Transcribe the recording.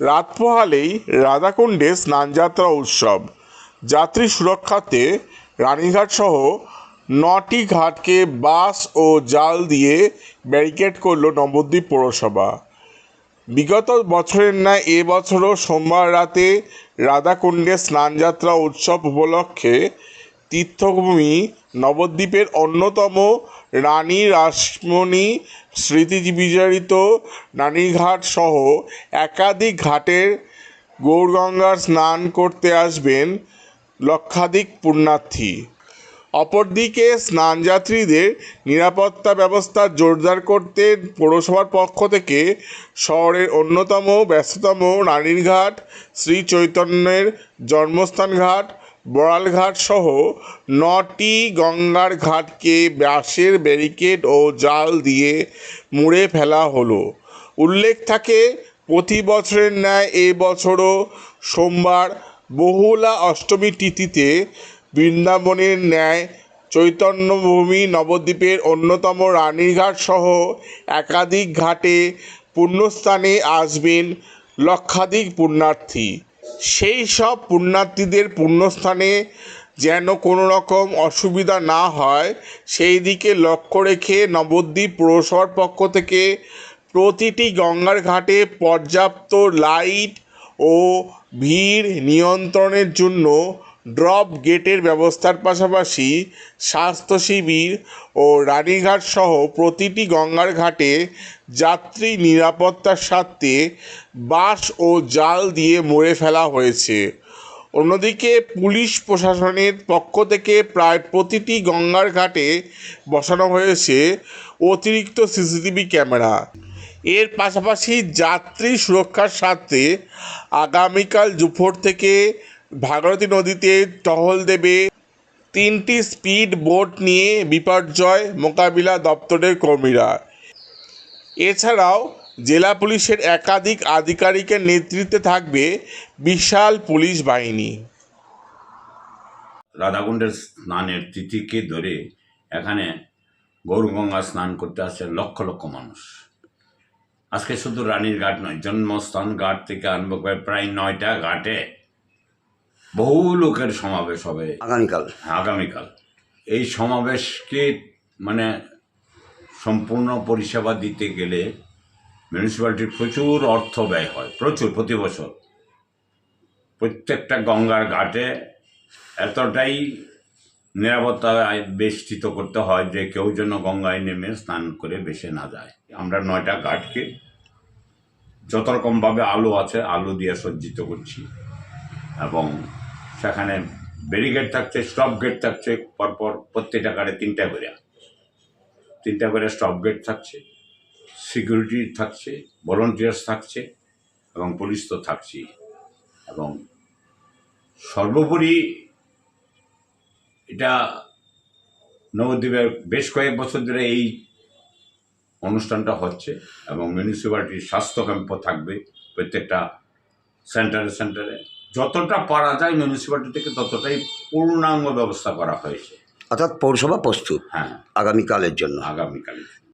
রাত পোহালেই রাধাকুণ্ডে স্নানযাত্রা উৎসব। যাত্রী সুরক্ষাতে রানীঘাট সহ নটি ঘাটকে বাঁশ ও জাল দিয়ে ব্যারিকেড করল নবদ্বীপ পৌরসভা। বিগত বছরের ন্যায় এবছরও সোমবার রাতে রাধাকুণ্ডে স্নানযাত্রা উৎসব উপলক্ষে তীর্থভূমি নবদ্বীপের অন্যতম রানী রাসমণি স্মৃতি বিজড়িত রানীঘাট সহ একাধিক ঘাটের গৌরগঙ্গার স্নান করতে আসবেন লক্ষাধিক পুণ্যার্থী। অপরদিকে স্নানযাত্রীদের নিরাপত্তা ব্যবস্থা জোরদার করতে পৌরসভার পক্ষ থেকে শহরের অন্যতম ব্যস্ততম রানীরঘাট শ্রী চৈতন্যের জন্মস্থান ঘাট বড়ালঘাট সহ নটি গঙ্গার ঘাটকে বাঁশের ব্যারিকেড ও জাল দিয়ে মুড়ে ফেলা হলো। উল্লেখ থাকে, প্রতি বছরের ন্যায় এ বছরও সোমবার বহুলা অষ্টমী তিথিতে বৃন্দাবনের ন্যায় চৈতন্যভূমি নবদ্বীপের অন্যতম রানীরঘাট সহ একাধিক ঘাটে পুণ্যস্থানে আসবেন লক্ষাধিক পুণ্যার্থী। সেই সব পুণ্যার্থীদের পুণ্যস্থানে যেন কোনো রকম অসুবিধা না হয়, সেই দিকে লক্ষ্য রেখে নবদ্বীপ পৌরসভার পক্ষ থেকে প্রতিটি গঙ্গার ঘাটে পর্যাপ্ত লাইট ও ভিড় নিয়ন্ত্রণের জন্য ড্রপ গেটের ব্যবস্থার পাশাপাশি স্বাস্থ্য শিবির ও রানীঘাট সহ প্রতিটি গঙ্গার ঘাটে যাত্রী নিরাপত্তার স্বার্থে বাঁশ ও জাল দিয়ে মুড়ে ফেলা হয়েছে। অন্যদিকে পুলিশ প্রশাসনের পক্ষ থেকে প্রায় প্রতিটি গঙ্গার ঘাটে বসানো হয়েছে অতিরিক্ত সিসিটিভি ক্যামেরা। এর পাশাপাশি যাত্রী সুরক্ষার স্বার্থে আগামীকাল দুপুর থেকে ভাগীরথী নদীতে টহল দেবে তিনটি স্পিড বোট নিয়ে বিপর্যয় মোকাবিলা দপ্তরের কর্মীরা। এছাড়াও জেলা পুলিশের একাধিক আধিকারিকের নেতৃত্বে থাকবে বিশাল পুলিশ বাহিনী। রাধাকুণ্ডের স্নানের তিথিকে ধরে এখানে গৌরগঙ্গা স্নান করতে আসছে লক্ষ লক্ষ মানুষ। আজকে শুধু রানীর ঘাট নয়, জন্মস্থান ঘাট থেকে আরম্ভ করে প্রায় নয়টা ঘাটে বহু লোকের সমাবেশ হবে। আগামীকাল। আগামীকাল। এই সমাবেশকে মানে সম্পূর্ণ পরিষেবা দিতে গেলে মিউনিসিপ্যালিটির প্রচুর অর্থ ব্যয় হয় প্রচুর প্রতি বছর। প্রত্যেকটা গঙ্গার ঘাটে এতটাই নিরাপত্তা বেষ্টিত করতে হয় যে কেউ যেন গঙ্গায় নেমে স্নান করে বেসে না যায়। আমরা নয়টা ঘাটকে যত রকমভাবে আলো আছে আলো দিয়ে সজ্জিত করছি এবং সেখানে ব্যারিকেড থাকছে, স্টপ গেট থাকছে, পরপর প্রত্যেকটা গাড়ি তিনটা করে। তিনটা করে স্টপ গেট থাকছে, সিকিউরিটি থাকছে, ভলেন্টিয়ার্স থাকছে, এবং পুলিশ তো থাকছেই। এবং সর্বোপরি এটা নবদ্বীপের বেশ কয়েক বছর ধরে এই অনুষ্ঠানটা হচ্ছে, এবং মিউনিসিপ্যালিটির স্বাস্থ্য ক্যাম্পও থাকবে প্রত্যেকটা সেন্টারে সেন্টারে যতটা পারা যায় মিউনিসিপ্যালিটি থেকে ততটাই পূর্ণাঙ্গ ব্যবস্থা করা হয়েছে। অর্থাৎ পৌরসভা প্রস্তুত হ্যাঁ। আগামীকালের জন্য। আগামীকালে